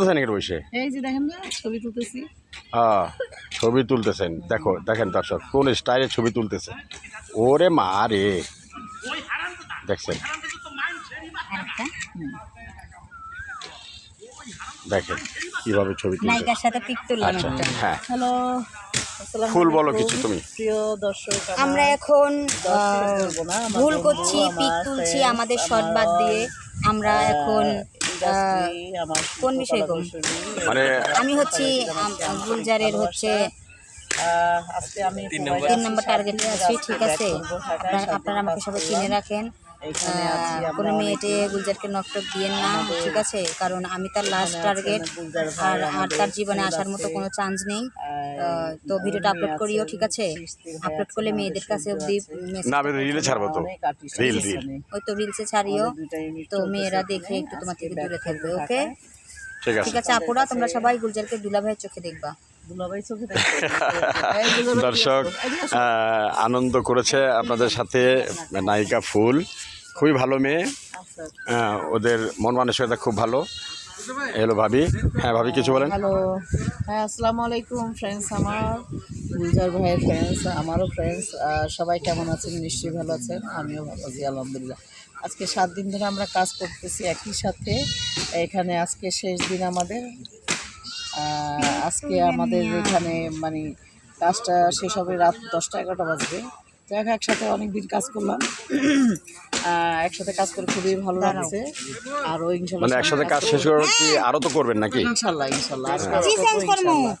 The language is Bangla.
করতেছেন এর বসে? এই যে দেখেন না ছবি তুলতেছি। হ্যাঁ ছবি তুলতেছেন। দেখো দেখেন দর্শক কোন স্টাইলে ছবি তুলতেছে? ওরে মা রে দেখছেন? দেখেন কীভাবে ছবি নায়িকার সাথে পিক তুললাম আচ্ছা হ্যাঁ। হ্যালো ফুল বলো কিছু তুমি। প্রিয় দর্শক আমার এখন ভুল করছি পিক তুলছি আমাদের আমার, বাদ দিয়ে। আমরা এখন কোন বিষয়ে? মানে আমি হচ্ছি গুলজারের হচ্ছে আজকে আমি তিন নম্বর। টার্গেটে আছি ঠিক আছে। আপনারা আপনারা আমাকে সবাই চিনে রাখেন। কোনো মেয়ে অনেকে। এটে গুলজারকে নকটক দিয়েন না ঠিক আছে? কারণ আমি তার লাস্ট টার্গেট আর আর তার জীবনে আসার মতো। কোনো চান্স নেই। তো ভিডিওটা আপলোড করিও ঠিক আছে? আপলোড করলে মেয়েদের কাছে অবধি না আমি রিলে ছাড়বো তো। রিল রিল ওই তো রিলসে ছাড়িও। তো মেয়েরা দেখে একটু তোমার থেকে দূরে থাকবে ওকে ঠিক আছে। ঠিক আছে আপুরা তোমরা সবাই গুলজারকে দুলা ভাইয়ের চোখে দেখবা। দর্শক আনন্দ করেছে আপনাদের সাথে নায়িকা ফুল। খুবই ভালো মেয়ে। আচ্ছা। ওদের মন মানসিকতা খুব ভালো। এলো ভাবি। হ্যাঁ ভাবি কিছু বলেন। হ্যালো। হ্যাঁ আসসালামু আলাইকুম ফ্রেন্ডস আমার গুলজার ভাইয়ের ফ্রেন্ডস আমারও ফ্রেন্ডস সবাই কেমন আছেন? নিশ্চয়ই ভালো আছেন আমিও ভালো আছি আলহামদুলিল্লাহ। আজকে সাত দিন ধরে আমরা কাজ করতেছি একই সাথে। এখানে আজকে শেষ দিন আমাদের। আজকে আমাদের এখানে মানে কাজটা শেষ হবে রাত দশটা এগারোটা বাজবে। তো এক একসাথে অনেক দিন কাজ করলাম। আহ, একসাথে কাজ করে খুবই ভালো লাগছে। আর মানে ইনশাল্লাহ একসাথে কাজ শেষ করার কি আরও তো করবেন নাকি? ইনশাল্লাহ ইনশাল্লাহ। ইনশাল্লাহ।